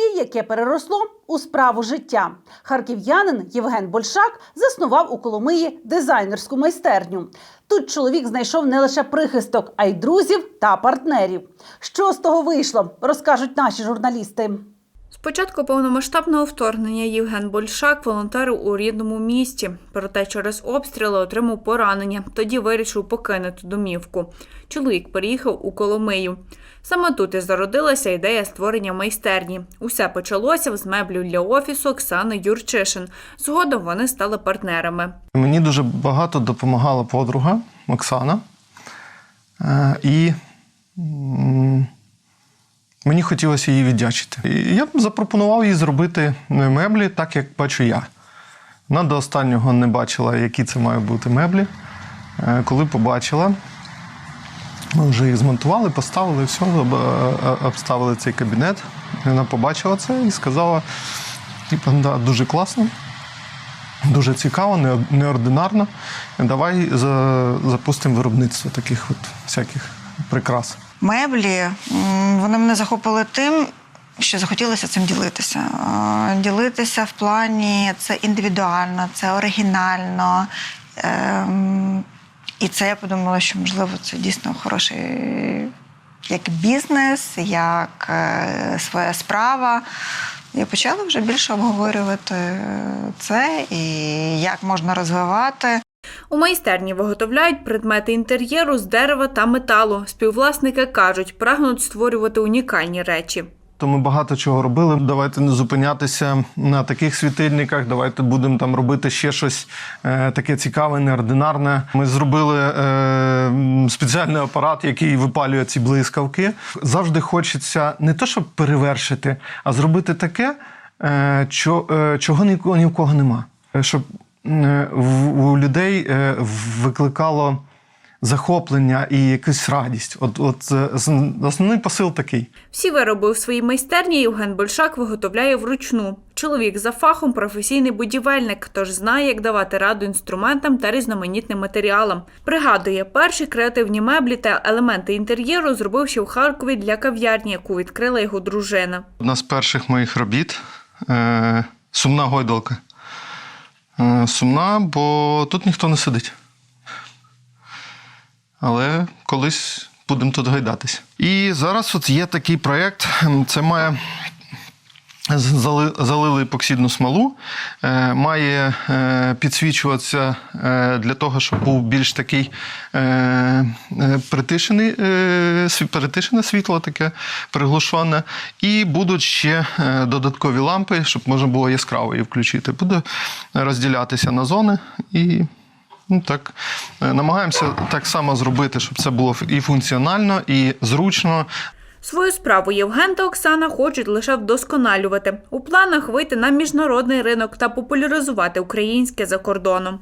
хобі, яке переросло у справу життя. Харків'янин Євген Большак заснував у Коломиї дизайнерську майстерню. Тут чоловік знайшов не лише прихисток, а й друзів та партнерів. Що з того вийшло, розкажуть наші журналісти. З початку повномасштабного вторгнення Євген Большак волонтерив у рідному місті. Проте через обстріли отримав поранення. Тоді вирішив покинути домівку. Чоловік переїхав у Коломию. Саме тут і зародилася ідея створення майстерні. Усе почалося з меблів для офісу Оксани Юрчишин. Згодом вони стали партнерами. Мені дуже багато допомагала подруга Оксана. Е, І мені хотілося їй віддячити. І я запропонував їй зробити меблі так, як бачу я. Вона до останнього не бачила, які це мають бути меблі. Е, Коли побачила, ми вже їх змонтували, поставили все, е, обставили цей кабінет. Вона побачила це і сказала: типу, да, дуже класно. Дуже цікаво, неординарно. Давай запустимо виробництво таких от всяких прикрас. Меблі вони мене захопили тим, що захотілося цим ділитися. Е, Ділитися в плані це індивідуально, це оригінально. Ем, І це я подумала, що можливо це дійсно хороший як бізнес, як е, своя справа. І почала вже більше обговорювати це і як можна розвивати. У майстерні виготовляють предмети інтер'єру з дерева та металу. Співвласники кажуть, прагнуть створювати унікальні речі. То ми багато чого робили. Давайте не зупинятися на таких світильниках. Давайте будемо там робити ще щось е, таке цікаве, неординарне. Ми зробили е, спеціальний апарат, який випалює ці блискавки. Завжди хочеться не то, щоб перевершити, а зробити таке, е, чо, е, чого ні, в кого нема. Е, Щоб у людей е, викликало захоплення і якусь радість. От, от е, основний посил такий. Всі вироби у своїй майстерні Євген Большак виготовляє вручну. Чоловік за фахом професійний будівельник, тож знає, як давати раду інструментам та різноманітним матеріалам. Пригадує, перші креативні меблі та елементи інтер'єру зробив ще в Харкові для кав'ярні, яку відкрила його дружина. Одна з перших моїх робіт е, сумна гойдалка. Е, сумна, бо тут ніхто не сидить. Але колись будемо тут гайдатись. І зараз от є такий проєкт. Це має. Зали- Залили епоксидну смолу, е, має е, підсвічуватися е, для того, щоб був більш такий притишений, притишене світло, таке приглушене. І будуть ще додаткові лампи, щоб можна було яскраво її включити. Буде розділятися на зони і ну, так, намагаємося так само зробити, щоб це було і функціонально, і зручно. Свою справу Євген та Оксана хочуть лише вдосконалювати. У планах вийти на міжнародний ринок та популяризувати українське за кордоном.